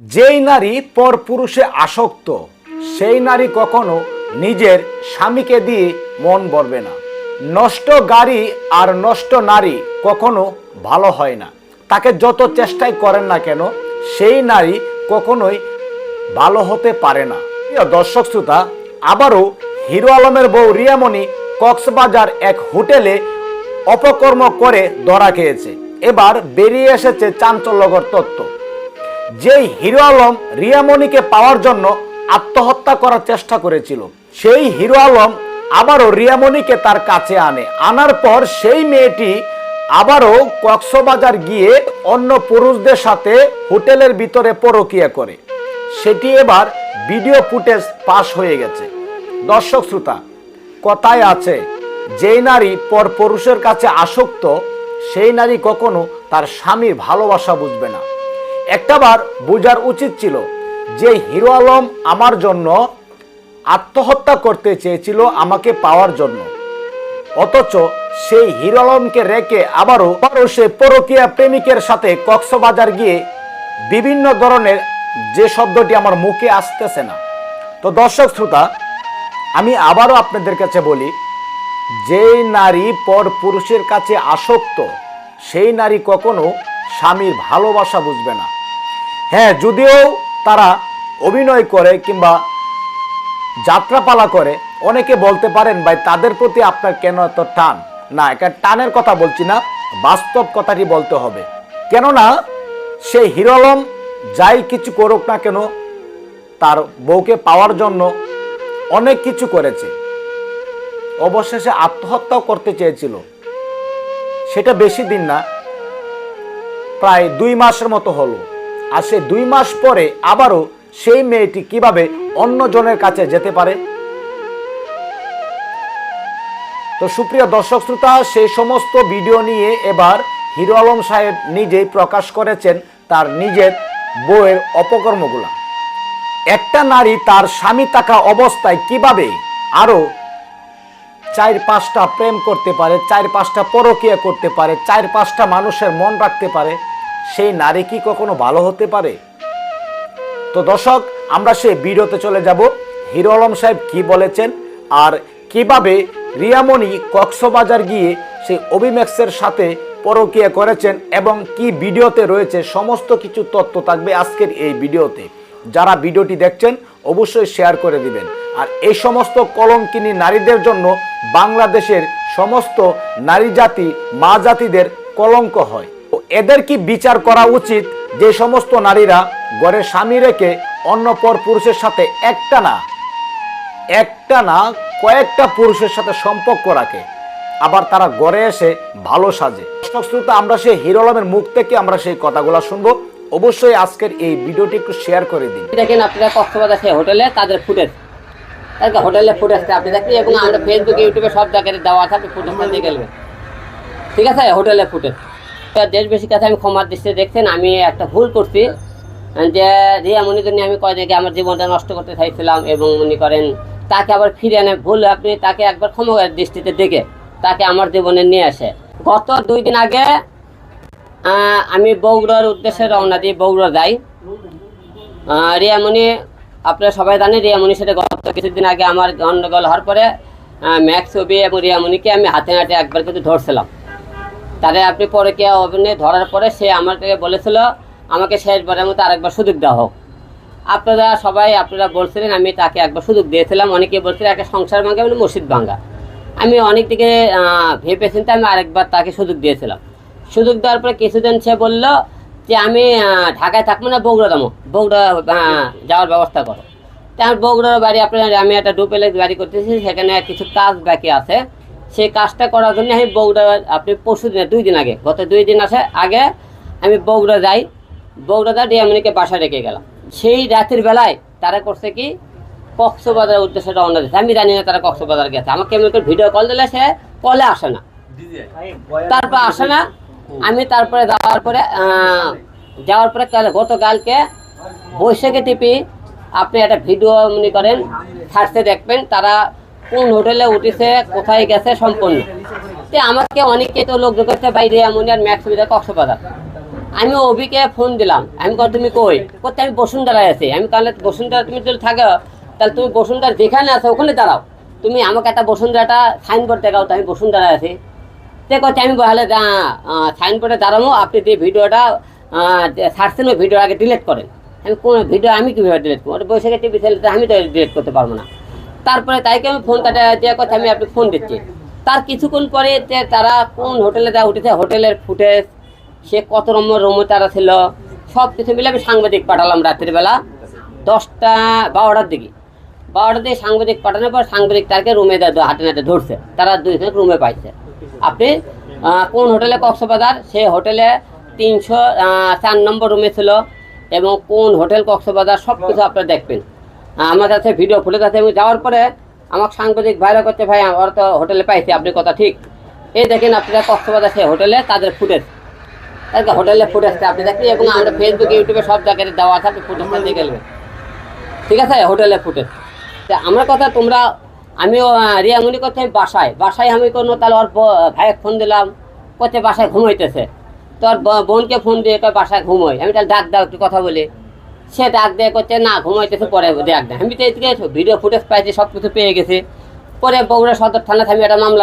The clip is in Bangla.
যেই নারী পর পুরুষে আসক্ত, সেই নারী কখনো নিজের স্বামীকে দিয়ে মন ভরবে না। নষ্ট গাড়ি আর নষ্ট নারী কখনো ভালো হয় না। তাকে যত চেষ্টাই করেন না কেন, সেই নারী কখনোই ভালো হতে পারে না। দর্শক শ্রোতা, আবারও হিরো আলমের বউ রিয়ামণি কক্সবাজার এক হোটেলে অপকর্ম করে ধরা খেয়েছে। এবার বেরিয়ে এসেছে চাঞ্চল্যকর তত্ত্ব যেই হিরো আলম রিয়ামণিকে পাওয়ার জন্য আত্মহত্যা করার চেষ্টা করেছিল, সেই হিরো আলম আবারও রিয়ামণিকে তার কাছে আনে। আনার পর সেই মেয়েটি আবারও কক্সবাজার গিয়ে অন্য পুরুষদের সাথে হোটেলের ভিতরে পরকিয়া করে। সেটি এবার ভিডিও ফুটেজ পাস হয়ে গেছে। দর্শক শ্রোতা, কথায় আছে, যেই নারী পর পুরুষের কাছে আসক্ত, সেই নারী কখনো তার স্বামীর ভালোবাসা বুঝবে না। একটাবার বোঝার উচিত ছিল যে হিরো আলম আমার জন্য আত্মহত্যা করতে চেয়েছিল আমাকে পাওয়ার জন্য। অথচ সেই হিরো আলমকে রেখে আবারও আবারও সে পরকীয়া প্রেমিকের সাথে কক্সবাজার গিয়ে বিভিন্ন ধরনের যে শব্দটি আমার মুখে আসতেছে না। তো দর্শক শ্রোতা, আমি আবারও আপনাদের কাছে বলি, যেই নারী পর পুরুষের কাছে আসক্ত, সেই নারী কখনো স্বামীর ভালোবাসা বুঝবে না। হ্যাঁ যদিও তারা অভিনয় করে কিংবা যাত্রাপালা করে, অনেকে বলতে পারেন, ভাই, তাদের প্রতি আপনার কেন এত টান? না, এটা টানের কথা বলছি না, বাস্তব কথাটি বলতে হবে। কেননা সেই হিরো আলম যাই কিছু করুক না কেন, তার বউকে পাওয়ার জন্য অনেক কিছু করেছে। অবশেষে আত্মহত্যাও করতে চেয়েছিল। সেটা বেশি দিন না, প্রায় দুই মাসের মতো হলো। আর সে দুই মাস পরে আবারও সেই মেয়েটি কীভাবে অন্য জনের কাছে যেতে পারে? তো সুপ্রিয় দর্শক শ্রোতা, সেই সমস্ত ভিডিও নিয়ে এবার হিরো আলম সাহেব নিজেই প্রকাশ করেছেন তার নিজের বউয়ের অপকর্মগুলা। একটা নারী তার স্বামী থাকা অবস্থায় কীভাবে আরও চার পাঁচটা প্রেম করতে পারে, চার পাঁচটা পরকীয়া করতে পারে, চার পাঁচটা মানুষের মন রাখতে পারে সেই নারী কি কখনো ভালো হতে পারে? তো দর্শক, আমরা সেই ভিডিওতে চলে যাব। হিরো আলম সাহেব কি বলেছেন আর কীভাবে রিয়ামণি কক্সবাজার গিয়ে সেই অভিম্যাক্সের সাথে পরকিয়া করেছেন এবং কি ভিডিওতে রয়েছে সমস্ত কিছু তথ্য থাকবে আজকের এই ভিডিওতে। যারা ভিডিওটি দেখছেন, অবশ্যই শেয়ার করে দিবেন। আর এই সমস্ত কলঙ্কিনী নারীদের জন্য বাংলাদেশের সমস্ত নারী জাতি, মা জাতিদের কলঙ্ক হয়। এদের কি বিচার করা উচিত? যে সমস্ত নারীরা ঘরে স্বামী রেখে অন্য পর পুরুষের সাথে একটা না একটা না, কয়েকটা পুরুষের সাথে সম্পর্ক রাখে। আবার তারা গড়ে এসে ভালো সাজে। শ্রোতা, আমরা সেই হিরো আলমের মুখ থেকে আমরা সেই কথাগুলো শুনব। অবশ্যই আজকের এই ভিডিওটি একটু শেয়ার করে দিন। দেখেন, আপনারা কক্সবাজার সেই হোটেলে তাদের ফুটেজ। হোটেলের ফুটেজটা আপনি দেখেন, এবং আমরা ফেসবুক ইউটিউবে সব জায়গায় দেওয়া আছে, আপনি ফুটেজটা দিয়ে গেলেন ঠিক আছে? হোটেলে ফুটেজ। দেশ বেশি কাছে আমি ক্ষমার দৃষ্টিতে দেখছেন, আমি একটা ভুল করছি। যে রিয়া মনে জন্য আমি কয় জায়গায় আমার জীবনটা নষ্ট করতে চাইছিলাম এবং মনে করেন তাকে আবার ফিরে আনে, ভুল আপনি তাকে একবার ক্ষমা দৃষ্টিতে দেখে তাকে আমার জীবনে নিয়ে আসে। গত দুই দিন আগে আমি বগুড়ার উদ্দেশ্যে রওনা দিই বগুড়া যাই। রিয়ামণি আপনারা সবাই জানেন রিয়ামণির সাথে গত কিছুদিন আগে আমার গন্ডগোল হওয়ার পরে ম্যাক্স ছবি এবং রিয়ামণিকে আমি হাতে হাতে একবার কিন্তু ধরছিলাম। তারে আপনি পরে কে অভিনয় ধরার পরে সে আমাকে বলেছিল, আমাকে শেষবারের মতো আরেকবার সুযোগ দেওয়া হোক আপনারা সবাই আপনারা বলছিলেন, আমি তাকে একবার সুযোগ দিয়েছিলাম। অনেকে বলছিলেন একটা সংসার ভাঙ্গা মানে মসজিদ ভাঙ্গা আমি অনেক দিকে ভেবে চিন্তে আমি আরেকবার তাকে সুযোগ দিয়েছিলাম। সুযোগ দেওয়ার পরে কিছুদিন সে বলল যে, আমি ঢাকায় থাকব না বগুড়া যাব বগুড়া যাওয়ার ব্যবস্থা করো। তা আমার বগুড়ার বাড়ি আপনার, আমি একটা ডুপেলেক্স বাড়ি করতেছি, সেখানে কিছু কাজ বাকি আছে। সেই কাজটা করার জন্য আমি বগুড়া, আপনি পরশু দিনে, দুই দিন আগে, গত দুই দিন আছে, আগে আমি বগুড়া যাই বগুড়া যাই ডিয়ামনিকে বাসা রেখে গেলাম। সেই রাতের বেলায় তারা করছে কি, কক্সবাজারের উদ্দেশ্যে রওনা দিয়েছে আমি জানি না তারা কক্সবাজার গেছে, আমাকে এমনি করে ভিডিও কল দিলে সে কলে আসে না। তারপর আসে না, আমি তারপরে যাওয়ার পরে যাওয়ার পরে কাল- গতকালকে বৈশাখী টিপি, আপনি একটা ভিডিও মনে করেন ছাড়তে দেখবেন, তারা কোন হোটেলে উঠেছে, কোথায় গেছে সম্পূর্ণ। তে আমাকে অনেকে তো লোক করছে বাইরে এমন আর ম্যাক্স সুবিধা কক্সবাজার। আমি অভিকে ফোন দিলাম। আমি কল তুমি কই? করতে আমি বসুন্ধরায় আছি। আমি তাহলে, বসুন্ধরা তুমি যদি থাকো, তাহলে তুমি বসুন্ধরা যেখানে আছো, ওখানে দাঁড়াও। তুমি আমাকে একটা বসুন্ধরাটা সাইনবোর্ড দেখাও তো আমি বসুন্ধরায় আছি। তে করতে আমি বলে সাইনবোর্ডে দাঁড়াবো, আপনি যে ভিডিওটা ছাড়ছেন ওই ভিডিও আগে ডিলিট করেন। আমি, কোন ভিডিও আমি কীভাবে ডিলিট করব? বৈশাখে টিভি চ্যানেলতে আমি তো ডিলিট করতে পারব না। তারপরে তাইকে আমি ফোন কাটা যে কথা আমি আপনি ফোন দিচ্ছি। তার কিছুক্ষণ পরে তারা কোন হোটেলে যা উঠেছে হোটেলের ফুটেজ সে কত নম্বর রুমে তারা ছিল সব কিছু মিলে আমি সাংবাদিক পাঠালাম রাত্রিবেলা দশটা, বারোটার দিকে। বারোটার দিকে সাংবাদিক পাঠানোর পর সাংবাদিক তাকে রুমে হাতে নাতে ধরছে। তারা দুইজন রুমে পাইছে। আপনি কোন হোটেলে কক্সবাজার? সেই হোটেলে তিনশো চার নম্বর রুমে ছিল এবং কোন হোটেল কক্সবাজার? সব কিছু আপনারা দেখবেন। আমার কাছে ভিডিও ফুটে কাছে আমি যাওয়ার পরে আমাকে সাংবাদিক ভাইরা করতে ভাই ওরা তো হোটেলে পাইছে আপনি কথা ঠিক। এই দেখেন আপনারা কক্সবাজার সেই হোটেলে তাদের ফুটেজ তাদেরকে হোটেলে ফুটেজটা আপনি দেখেন এবং আমরা ফেসবুক ইউটিউবে সব জায়গায় দেওয়া আছে আপনি ফুটেজটা দিয়ে গেলবেন ঠিক আছে হোটেলে ফুটেজ আমার কথা তোমরা আমিও আহ, রিয়ামণি করতে বাসায়। বাসায় আমি কোনো তাহলে ওর ভাইয়ের ফোন দিলাম করতে বাসায় ঘুমাইতেছে তোর বোনকে ফোন দিয়ে বাসায় ঘুমোয় আমি তাহলে ডাক দাও একটু কথা বলি। সে ডাক দিয়ে করছে, না, ঘুমাইতেছে, পরে ডাক দেয়। আমি তো এদিকে ভিডিও ফুটেজ পাইছি সব কিছু পেয়ে গেছে। পরে বগুড়া সদর থানা আমি একটা মামলা